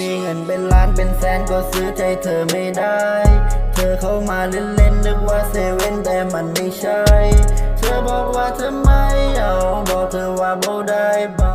มีเงินเป็นล้านเป็นแสนก็ซื้อใจเธอไม่ได้ เธอเข้ามาเล่นเล่นนึกว่าเซเว่นแต่มันไม่ใช่ เธอบอกว่าเธอไม่เอา บอกเธอว่าโบได้บ่